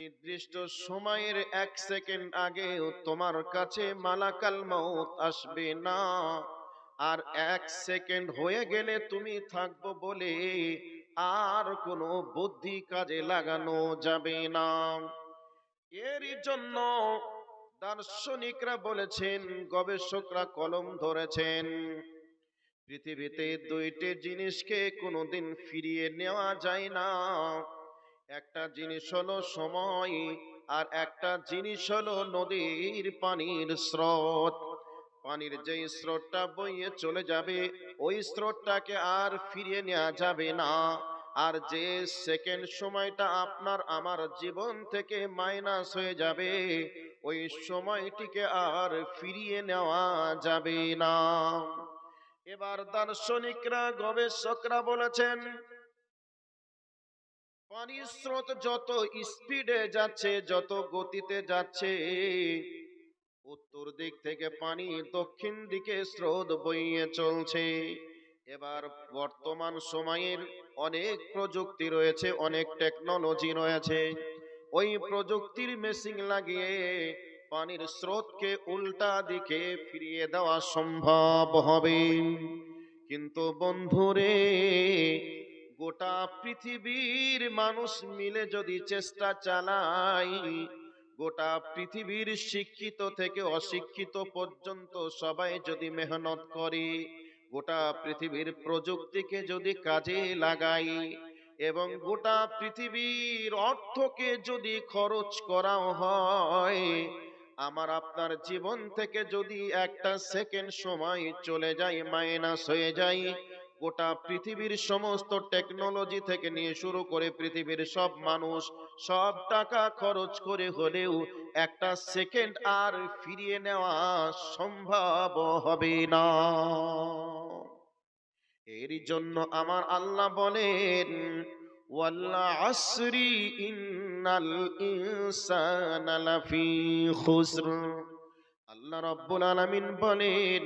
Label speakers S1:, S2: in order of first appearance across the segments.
S1: নির্দিষ্ট সময়ের এক সেকেন্ড আগেও তোমার কাছে মালাকাল মৌত আসবে না। আর এক সেকেন্ড হয়ে গেলে তুমি থাকব বলে আর কোনো বুদ্ধি কাজে লাগানো যাবে না। এরই জন্য দার্শনিকরা বলেছেন, গবেষকরা কলম ধরেছেন, পৃথিবীতে দুইটি জিনিসকে কোনোদিন ফিরিয়ে নেওয়া যায় না। একটা জিনিস হলো সময়, আর একটা জিনিস হলো নদীর পানির স্রোত। পানির যে স্রোতটা বইয়ে চলে যাবে, ওই স্রোতটাকে আর ফিরিয়ে নেওয়া যাবে না। আর যে সেকেন্ড সময়টা আপনার আমার জীবন থেকে মাইনাস হয়ে যাবে, ওই সময়টিকে আর ফিরিয়ে নেওয়া যাবে না। এবার দার্শনিকরা, গবেষকরা বলেছেন পানির স্রোত যত স্পিডে যাচ্ছে, যত গতিতে যাচ্ছে, উত্তর দিক থেকে পানি দক্ষিণ দিকে স্রোত বইয়ে চলছে। এবার বর্তমান সময়ের অনেক প্রযুক্তি রয়েছে, অনেক টেকনোলজি রয়েছে। ওই প্রযুক্তির মেশিন লাগিয়ে পানির স্রোতকে উল্টা দিকে ফিরিয়ে দেওয়া সম্ভব হবে। কিন্তু বন্ধুরে গোটা পৃথিবীর মানুষ মিলে যদি চেষ্টা চালায়, গোটা পৃথিবীর শিক্ষিত থেকে অশিক্ষিত পর্যন্ত সবাই যদি মেহনত করে, গোটা পৃথিবীর প্রযুক্তিকে যদি কাজে লাগাই এবং গোটা পৃথিবীর অর্থকে যদি খরচ করা হয়, আমার আপনার জীবন থেকে যদি একটা সেকেন্ড সময় চলে যায়, মাইনাস হয়ে যায় গোটা পৃথিবীর সমস্ত টেকনোলজি থেকে নিয়ে শুরু করে পৃথিবীর সব মানুষ সব টাকা খরচ করে হলেও একটা সেকেন্ড আর ফিরিয়ে নেওয়া সম্ভব হবে না। এর জন্য আমার আল্লাহ বলেন ওয়াল্লা আসরি আল্লাহ রাব্বুল আলামিন বলেন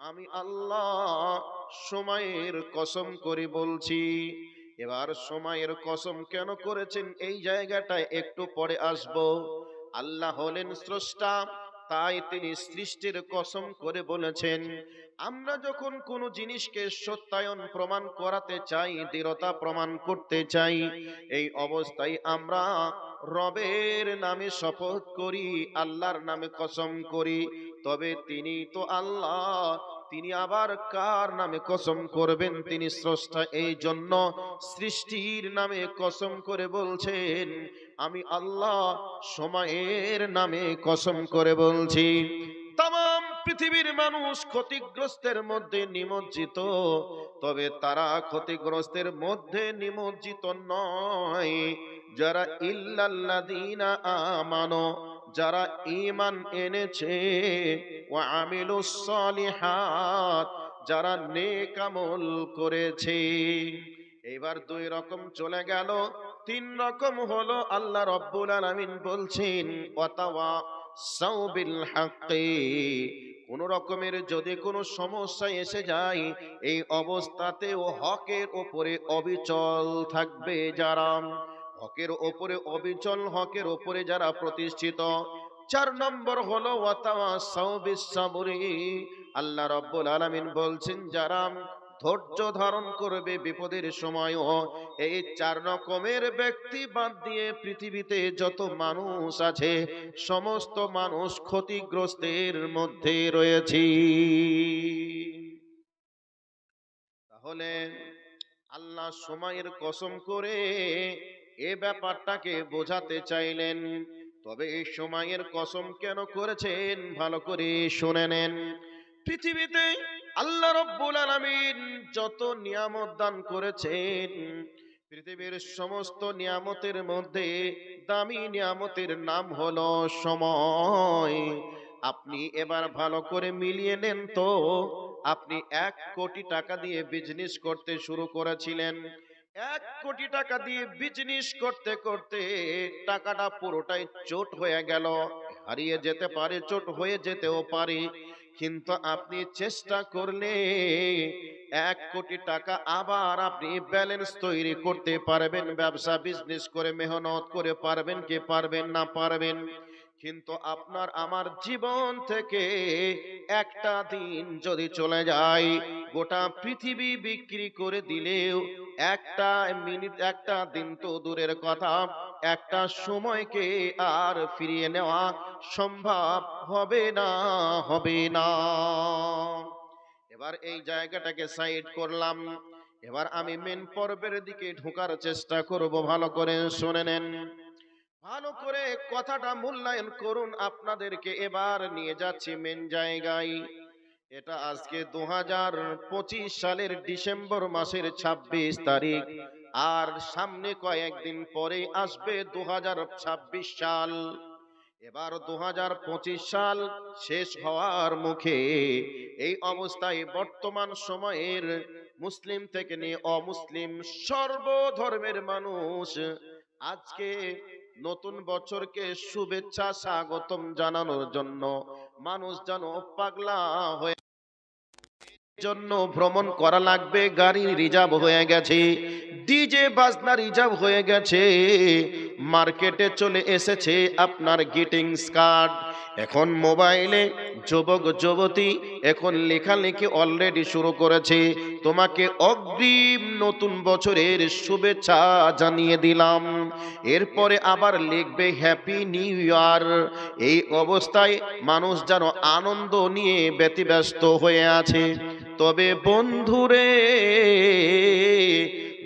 S1: আমি আল্লাহ সময়ের কসম করে বলছি। এবার সময়ের কসম কেন করেছেন? এই জায়গাটায় একটু পরে আসব। আল্লাহ হলেন স্রষ্টা তাই তিনি সৃষ্টির কসম করে বলেছেন। আমরা যখন কোনো জিনিসকে সত্যায়ন প্রমাণ করাতে চাই দৃঢ়তা প্রমাণ করতে চাই এই অবস্থায় আমরা রবের নামে শপথ করি আল্লাহর নামে কসম করি। তবে তিনি তো আল্লাহ। তিনি আবার কার নামে কসম করবেন? তিনি স্রষ্টা এই জন্য সৃষ্টির নামে কসম করে বলছেন, আমি আল্লাহ সময়ের নামে কসম করে বলছি। তাম পৃথিবীর মানুষ ক্ষতিগ্রস্তের মধ্যে নিমজ্জিত, তবে তারা ক্ষতিগ্রস্তের মধ্যে নিমজ্জিত নয়। যারা ইল্লাল্লাযীনা আমানো যারা ইমান এনেছে ও আমিলুস সালিহাত, যারা নেক আমল করেছে। এবার দুই রকম চলে গেল। তিন রকম হলো আল্লাহ রব্বুল আলামিন বলছেন, ওয়াতাওয়া সাউবিল হাক্কি। কোন রকমের যদি কোনো সমস্যা এসে যায়, এই অবস্থাতেও হকের ওপরে অবিচল থাকবে যারা হকের ওপরে, অবিচল হকের ওপরে যারা প্রতিষ্ঠিত, চার নম্বর হলো আল্লাহ রব্বুল আলামিন বলছেন, যারা ধৈর্য ধারণ করবে বিপদের সময়ও, এই চার রকমের ব্যক্তি বাদ দিয়ে পৃথিবীতে যত মানুষ আছে, সমস্ত মানুষ ক্ষতিগ্রস্তের মধ্যে রয়েছে। তাহলে আল্লাহ সময়ের কসম করে এ ব্যাপারটাকে বোঝাতে চাইলেন। তবে এই সময়ের কসম কেন করেছেন? ভালো করে শুনে নেন। পৃথিবীতে আল্লাহ রব্বুল আলামিন যত নিয়ামত দান করেছেন, পৃথিবীর সমস্ত নিয়ামতের মধ্যে দামি নিয়ামতের নাম হলো সময়। আপনি এবার ভালো করে মিলিয়ে নেন তো। আপনি এক কোটি টাকা দিয়ে বিজনেস করতে শুরু করেছিলেন। এক কোটি টাকা দিয়ে বিজনেস করতে করতে টাকাটা পুরোটাই চোট হয়ে গেল। হারিয়ে যেতে পারে, চোট হয়ে যেতেও পারে, কিন্তু আপনি চেষ্টা করলে এক কোটি টাকা আবার আপনি ব্যালেন্স তৈরি করতে পারবেন, ব্যবসা বিজনেস করে মেহনত করে পারবেন কি পারবেন না পারবেন। কিন্তু আপনার আমার জীবন থেকে একটা দিন যদি চলে যায়, গোটা পৃথিবী বিক্রি করে দিলেও একটা মিনিট, একটা দিন তো দূরের কথা। একটা সময়কে আর ফিরিয়ে নেওয়া সম্ভব হবে না হবে না। এবার এই জায়গাটাকে সাইড করলাম। এবার আমি মেন পর্বের দিকে ঢোকার চেষ্টা করব, ভালো করে শুনে নেন। ভালো করে কথাটা মূল্যায়ন করুন, আপনাদেরকে এবার নিয়ে যাচ্ছি মেন জায়গায়। এটা আজকে দু হাজার পঁচিশ সালের ডিসেম্বর মাসের ২৬ তারিখ। আর সামনে কয়েকদিন পরে আসবে দু হাজার ছাব্বিশ সাল। এবার দু হাজার পঁচিশ সাল শেষ হওয়ার মুখে এই অবস্থায় বর্তমান সময়ের মুসলিম থেকে নিয়ে অমুসলিম সর্বধর্মের মানুষ আজকে নতুন বছরকে শুভেচ্ছা স্বাগতম জানানোর জন্য। মানুষ যেন পাগলা হয়ে জন্য ভ্রমণ করা লাগবে, গাড়ি রিজার্ভ হয়ে গেছে, ডিজে, বাজনা রিজার্ভ হয়ে গেছে। মার্কেটে চলে এসেছে আপনার গ্রিটিংস কার্ড এখন মোবাইলে যুবক, যুবতী এখন লেখালেখি অলরেডি শুরু করেছে। তোমাকে অগ্রিম নতুন বছরের শুভেচ্ছা জানিয়ে দিলাম। এরপরে আবার লিখবে হ্যাপি নিউ ইয়ার এই অবস্থায় মানুষ যেন আনন্দ নিয়ে ব্যতিব্যস্ত হয়ে আছে। তবে বন্ধুরে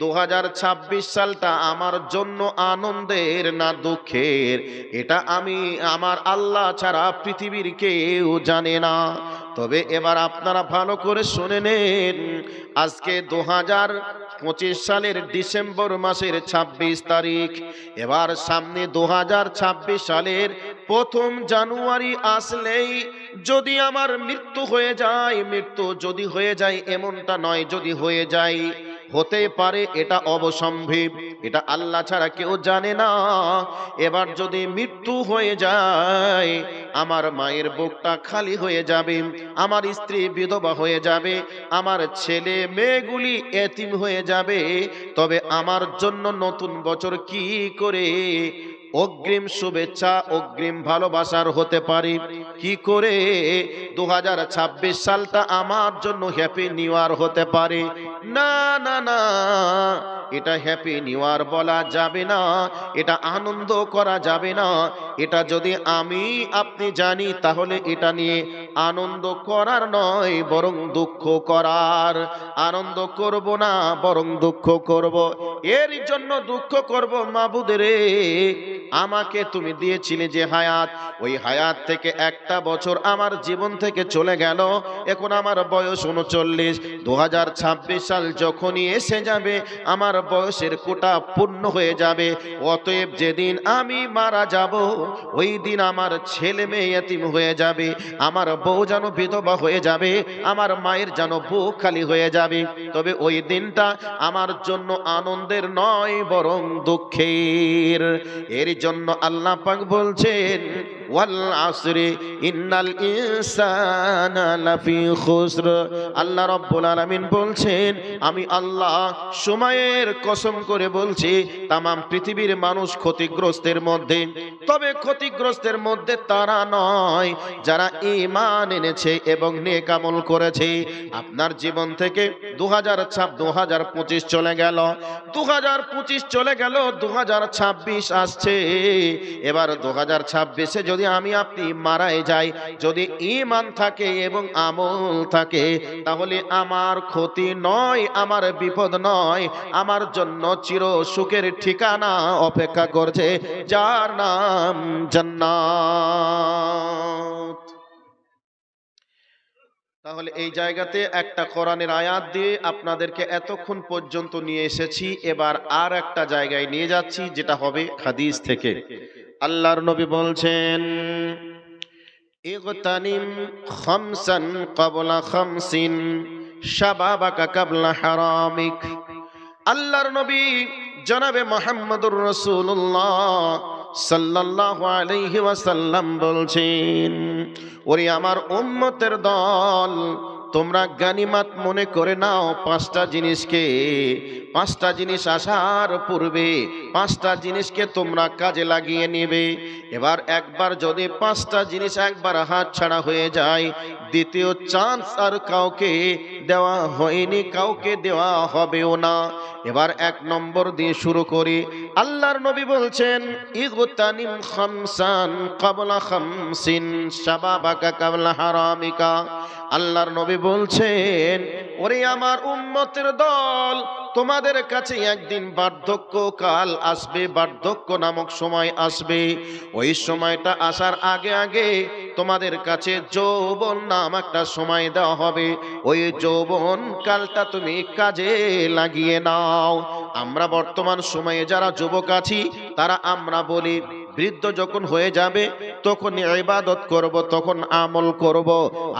S1: দু হাজার ছাব্বিশ সালটা আমার জন্য আনন্দের না দুঃখের? এটা আমি আমার আল্লাহ ছাড়া পৃথিবীর কেউ জানে না। তবে এবার আপনারা ভালো করে শুনে নেন, আজকে দু পঁচিশ সালের ডিসেম্বর মাসের ২৬ তারিখ। এবার সামনে দু হাজার ছাব্বিশ সালের প্রথম জানুয়ারি আসলেই যদি আমার মৃত্যু হয়ে যায়, মৃত্যু যদি হয়ে যায়, এমনটা নয় যদি হয়ে যায়। হতে পারে এটা অবসম্ভব। এটা আল্লাহ ছাড়া কেউ জানে না। এবার যদি মৃত্যু হয়ে যায়, আমার মায়ের বুকটা খালি হয়ে যাবে, আমার স্ত্রী বিধবা হয়ে যাবে, আমার ছেলে মেয়েগুলি এতিম হয়ে যাবে, তবে আমার জন্য নতুন বছর কি করে অগ্রিম শুভেচ্ছা, অগ্রিম ভালোবাসার হতে পারে। কি করে? দু হাজার ছাব্বিশ সালটা আমার জন্য হ্যাপি নিউ ইয়ার হতে পারে। না না না, এটা হ্যাপি নিউ ইয়ার বলা যাবে না, এটা আনন্দ করা যাবে না। এটা যদি আমি, আপনি জানি, তাহলে এটা নিয়ে আনন্দ করার নয়, বরং দুঃখ করার। আনন্দ করব না, বরং দুঃখ করব। এর জন্য দুঃখ করব মাবুদরে। আমাকে তুমি দিয়েছিলে যে হায়াত। ওই হায়াত থেকে একটা বছর আমার জীবন থেকে চলে গেল। এখন আমার বয়স উনচল্লিশ। দু সাল যখনই এসে যাবে আমার বয়সের কোটা পূর্ণ হয়ে যাবে। অতএব যেদিন আমি মারা যাব ওই দিন আমার ছেলে মেয়ে এতিম হয়ে যাবে। আমার বউ যেন বিধবা হয়ে যাবে আমার মায়ের যেন বুক খালি হয়ে যাবে। তবে ওই দিনটা আমার জন্য আনন্দের নয় বরং দুঃখের। এর জন্য আল্লাহ পাক বলছেন ওয়াল আসরি ইন্নাল ইনসানা লাফি খুসর। আল্লাহ রাব্বুল আলামিন বলছেন, আমি আল্লাহ সময়ের করে বলছি, তামাম পৃথিবীর মানুষ ক্ষতিগ্রস্তের মধ্যে। তবে ক্ষতিগ্রস্তের মধ্যে তারা নয়, যারা ইমান এনেছে এবং নেক আমল করেছে। আপনার জীবন থেকে দু হাজার ছাপ দু পঁচিশ চলে গেল। দু হাজার পঁচিশ চলে গেল দু ছাব্বিশ আসছে। এবার দু হাজার ছাব্বিশে যদি আমি আপনি মারায় যাই, যদি ইমান থাকে এবং আমল থাকে, তাহলে আমার ক্ষতি নয়, আমার বিপদ নয়, আমার জন্য চির সুখের ঠিকানা অপেক্ষা করছে, যার নাম জান্নাত। তাহলে এই জায়গাতে একটা কোরআনের আয়াত দিয়ে আপনাদেরকে এতক্ষণ পর্যন্ত নিয়ে এসেছি, এবার আর একটা জায়গায় নিয়ে যাচ্ছি, যেটা হবে হাদিস থেকে। আল্লাহর নবী বলছেন, ইগতানিম খামসান ক্বাবলা খামসিন শাবাবাকা কাবলা হারামিক। আল্লাহর নবী জনাবে মোহাম্মদুর রাসূলুল্লাহ সাল্লাল্লাহু আলাইহি ওয়াসাল্লাম বলছেন, ওরে আমার উম্মতের দল, তোমরা গানিমাত মনে করে নাও পাঁচটা জিনিসকে। পাঁচটা জিনিস আসার পূর্বে পাঁচটা জিনিসকে তোমরা কাজে লাগিয়ে নেবে। এবার একবার যদি পাঁচটা জিনিস একবার হাত ছাড়া হয়ে যায়, দ্বিতীয় চান্স আর কাউকে দেওয়া হয়নি, কাউকে দেওয়া হবেও না। এবার এক নম্বর দিয়ে শুরু করি। আল্লাহর নবী বলছেন, ইগতানিম খামসান কাবলা খামসিন শাবাবাকা কাবলা হারামিকা। আল্লাহর নবী বলছেন ওরে আমার উম্মতের দল, তোমাদের কাছে একদিন বার্ধক্য কাল আসবে, বার্ধক্য নামক সময় আসবে। ওই সময়টা আসার আগে আগে তোমাদের কাছে যৌবন নাম একটা সময় দেওয়া হবে। ওই যৌবন কালটা তুমি কাজে লাগিয়ে নাও। আমরা বর্তমান সময়ে যারা যুবক আছি, তারা আমরা বলি, বৃদ্ধ যখন হয়ে যাবে তখন ইবাদত করব, তখন আমল করব।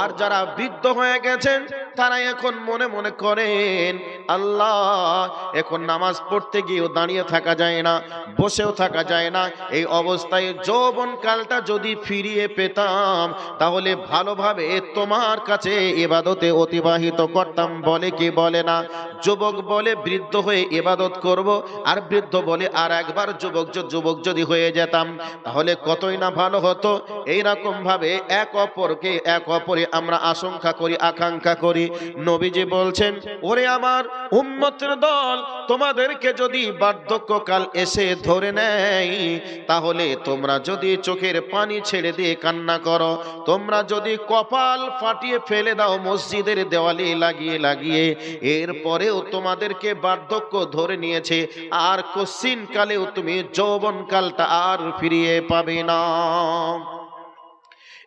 S1: আর যারা বৃদ্ধ হয়ে গেছেন তারা এখন মনে মনে করেন, আল্লাহ, এখন নামাজ পড়তে গিয়েও দাঁড়িয়ে থাকা যায় না, বসেও থাকা যায় না। এই অবস্থায় যৌবন কালটা যদি ফিরিয়ে পেতাম, তাহলে ভালোভাবে তোমার কাছে এবাদতে অতিবাহিত করতাম। বলে কি বলে না? যুবক বলে, বৃদ্ধ হয়ে এবাদত করব। আর বৃদ্ধ বলে, আর একবার যুবক যুবক যদি হয়ে যেতাম, তাহলে কতই না ভালো হতো? এই রকম ভাবে এক অপরকে এক অপরে আমরা আশঙ্কা করি, আকাঙ্ক্ষা করি। নবীজি বলছেন, ওরে আমার উম্মতের দল, তোমাদেরকে যদি বার্ধক্যকাল এসে ধরে নেয়, তাহলে তোমরা যদি চোখের পানি ছেড়ে দিয়ে কান্না করো, তোমরা যদি কপাল ফাটিয়ে ফেলে দাও মসজিদের দেওয়ালে লাগিয়ে লাগিয়ে, এরপরেও তোমাদেরকে বার্ধক্য ধরে নিয়েছে, আর কশ্চিন কালেও তুমি যৌবনকালটা আর ফিরিয়ে পাবে না।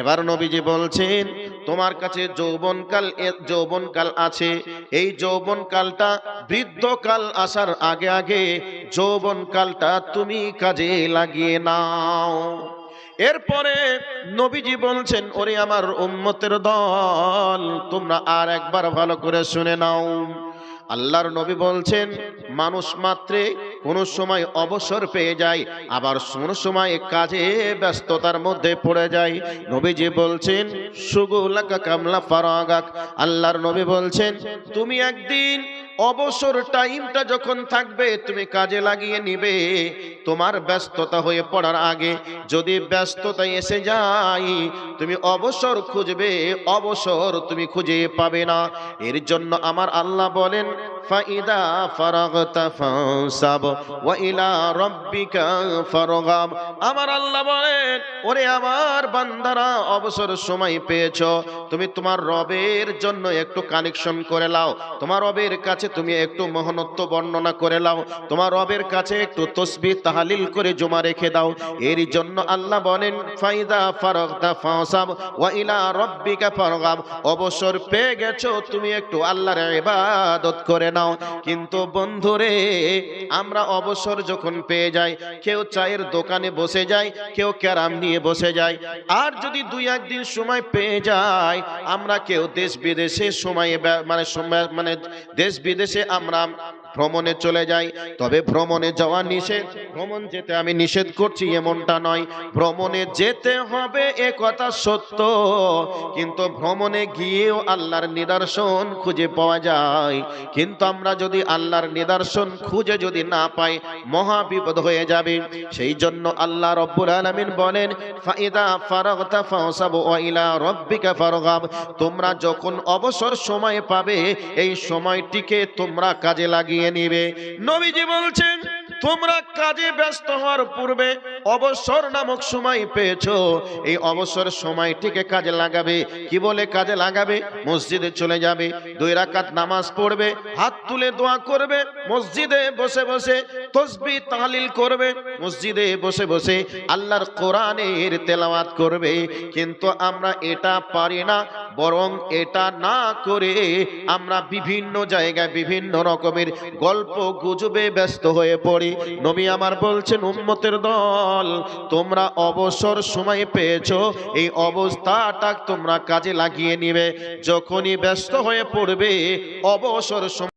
S1: এবার নবীজি বলছেন, তোমার কাছে যৌবনকাল যৌবনকাল আছে। এই যৌবনকালটা বৃদ্ধকাল আসার আগে আগে যৌবনকালটা তুমি কাজে লাগিয়ে নাও। এরপরে নবীজি বলছেন, ওরে আমার উম্মতের দল, তোমরা আর একবার ভালো করে শুনে নাও। আল্লাহর নবী বলছেন, মানুষ মাত্রে কোনো সময় অবসর পেয়ে যায়, আবার কোনো সময় কাজে ব্যস্ততার মধ্যে পড়ে যায়। নবীজি বলছেন সুগুলাকা কামলা ফারাগাক। আল্লাহর নবী বলছেন, তুমি একদিন অবসর টাইমটা যখন থাকবে, তুমি কাজে লাগিয়ে নিবে। তোমার ব্যস্ততা হয়ে পড়ার আগে যদি ব্যস্ততা এসে যায় তুমি অবসর খুঁজবে, অবসর তুমি খুঁজে পাবে না। এর জন্য আমার আল্লাহ বলেন Lord, and ফাইদা ফারাগতা ফানসাব ওয়া ইলা রাব্বিকা ফারগাব আমার আল্লাহ বলেন, ওরে আমার বান্দারা, অবসর সময় পেয়েছ। তুমি তোমার রবের জন্য একটু কানেকশন করে লাও তোমার রবের কাছে তুমি একটু মহনত্ব বর্ণনা করে লাও তোমার রবের কাছে একটু তসবিহ তাহালিল করে জমা রেখে দাও। এর জন্য আল্লাহ বলেন, ফাইদা ফারাগতা ফানসাব ওয়া ইলা রাব্বিকা ফারগাব। অবসর পেয়ে গেছো, তুমি একটু আল্লাহর ইবাদত করে নাও। কিন্তু বন্ধুরে, আমরা অবসর যখন পেয়ে যাই, কেউ চায়ের দোকানে বসে যায়, কেউ ক্যারাম নিয়ে বসে যায়। আর যদি দুই একদিন সময় পেয়ে যায়, আমরা কেউ দেশ বিদেশে সময়ে মানে মানে দেশ বিদেশে আমরা ভ্রমণে চলে যাই, তবে ভ্রমণে যাওয়া নিষেধ। ভ্রমণ যেতে আমি নিষেধ করছি, এমনটা নয়। ভ্রমণে যেতে হবে, এ কথা সত্য। কিন্তু ভ্রমণে গিয়েও আল্লাহর নিদর্শন খুঁজে পাওয়া যায়। কিন্তু আমরা যদি আল্লাহর নিদর্শন খুঁজে যদি না পাই মহা বিপদ হয়ে যাবে। সেই জন্য আল্লাহ রব্বুল আলামিন বলেন, ফাইদা ফারাগতা ফাসাব ওয়া ইলা রাব্বিকা ফারগাব। তোমরা যখন অবসর সময় পাবে, এই সময়টিকে তোমরা কাজে লাগিয়ে নিবে। নবীজি বলছেন, তোমরা কাজে ব্যস্ত হওয়ার পূর্বে অবসর নামক সময় পেয়েছ। এই অবসর সময়টিকে কাজে লাগাবে। কি বলে কাজে লাগাবে? মসজিদে চলে যাবে, দুই রাকাত নামাজ পড়বে, হাত তুলে দোয়া করবে, মসজিদে বসে বসে তসবি তাহলিল করবে, মসজিদে বসে বসে আল্লাহর কোরআনের তেলাওয়াত করবে। কিন্তু আমরা এটা পারি না বরং এটা না করে আমরা বিভিন্ন জায়গায় বিভিন্ন রকমের গল্প গুজবে ব্যস্ত হয়ে পড়ি। নবী আমার বলছেন, উম্মতের দল, তোমরা অবসর সময় পেয়েছ, এই অবস্থাটা তোমরা কাজে লাগিয়ে নিবে। যখনই ব্যস্ত হয়ে পড়বে, অবসর সময়